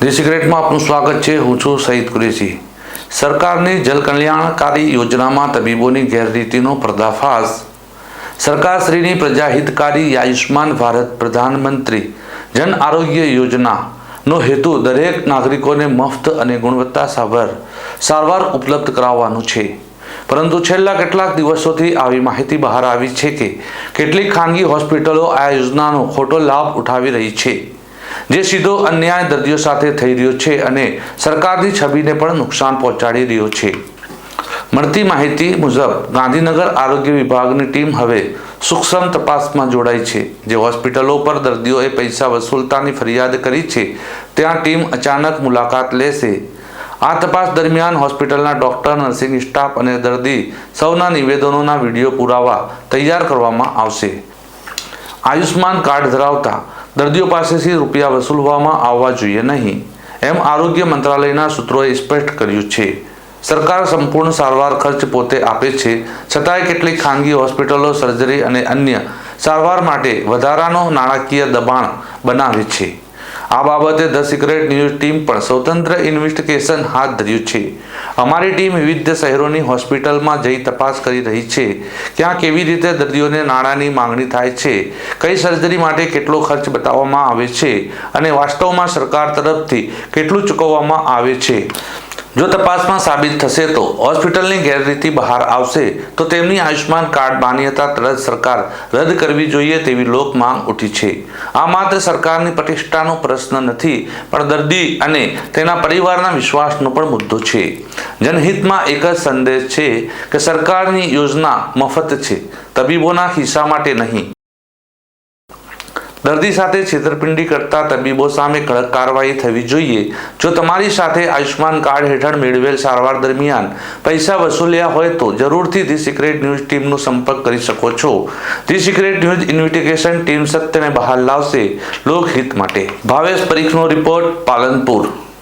The સિક્રેટમાં આપનું સ્વાગત છે. હું છું સહિત કુરેશી. સરકારની જનકલ્યાણકારી યોજનામાં તબીબોની ગેરરીતિનો પર્દાફાશ. સરકારશ્રીની પ્રજાહિતકારી આયુષ્માન ભારત પ્રધાનમંત્રી જન આરોગ્ય યોજનાનો હેતુ દરેક નાગરિકોને મફત અને ગુણવત્તાસભર સારવાર ઉપલબ્ધ કરાવવાનું છે. પરંતુ છેલ્લા કેટલાક દિવસોથી આવી માહિતી બહાર આવી છે કે કેટલીક ખાનગી હોસ્પિટલો આ યોજનાનો ખોટો લાભ ઉઠાવી રહી છે. જે સીધો અન્યાય દર્દીઓ સાથે થઈ રહ્યો છે અને સરકારની છબીને પણ નુકસાન પહોંચાડી રહ્યો છે. મળતી માહિતી મુજબ, ગાંધીનગર આરોગ્ય વિભાગની ટીમ હવે સૂક્ષ્મ તપાસમાં જોડાઈ છે. જે હોસ્પિટલો પર દર્દીઓએ પૈસા વસૂલતાની ફરિયાદ કરી છે, ત્યાં ટીમ અચાનક મુલાકાત લેશે. આ તપાસ દરમિયાન હોસ્પિટલના ડોક્ટર, નર્સિંગ સ્ટાફ અને દર્દી સૌના નિવેદનોના વીડિયો પુરાવા તૈયાર કરવામાં આવશે. આયુષ્માન કાર્ડ ધરાવતા દર્દીઓ પાસેથી રૂપિયા વસૂલવામાં આવવા જોઈએ નહીં. એમ આરોગ્ય મંત્રાલયના સૂત્રોએ સ્પષ્ટ કર્યું છે. સરકાર સંપૂર્ણ સારવાર ખર્ચ પોતે આપે છે. છતાંય કેટલીક ખાનગી હોસ્પિટલો, સર્જરી અને અન્ય સારવાર માટે વધારાનો નાણાકીય દબાણ બનાવે છે. આ બાબતે ધ સિક્રેટ ન્યૂઝ ટીમ પણ સ્વતંત્ર ઇન્વેસ્ટિગેશન હાથ ધર્યું છે. અમારી ટીમ વિવિધ શહેરોની હોસ્પિટલમાં જઈ તપાસ કરી રહી છે. ક્યાં કેવી રીતે દર્દીઓને નાણાંની માંગણી થાય છે? કઈ સર્જરી માટે કેટલો ખર્ચ બતાવવામાં આવે છે? અને વાસ્તવમાં સરકાર તરફથી કેટલું ચૂકવવામાં આવે છે? જો તપાસમાં સાબિત થશે તો હોસ્પિટલની ગેરરીતિ બહાર આવશે, તો તેમની આયુષ્યમાન કાર્ડ માન્યતા તરત સરકાર રદ કરવી જોઈએ તેવી લોક માંગ ઉઠી છે. આ માત્ર સરકારની પ્રતિષ્ઠાનો પ્રશ્ન નથી, પણ દર્દી અને તેના પરિવારના વિશ્વાસનો પણ મુદ્દો છે. જનહિતમાં એક જ સંદેશ છે કે સરકારની યોજના મફત છે, તબીબોના ખિસ્સા માટે નહીં. દર્દી સાથે છેતરપિંડી કરતા તબીબો સામે કડક કાર્યવાહી થવી જોઈએ. જો તમારી સાથે આયુષ્માન કાર્ડ હેઠળ મેળવેલ સારવાર દરમિયાન પૈસા વસૂલ્યા હોય તો જરૂરથી ધી સિક્રેટ ન્યૂઝ ટીમનો સંપર્ક કરી શકો છો. The secret news investigation team સત્યને બહાર લાવશે લોકહિત માટે. ભાવેશ પરીખનો રિપોર્ટ પાલનપુર.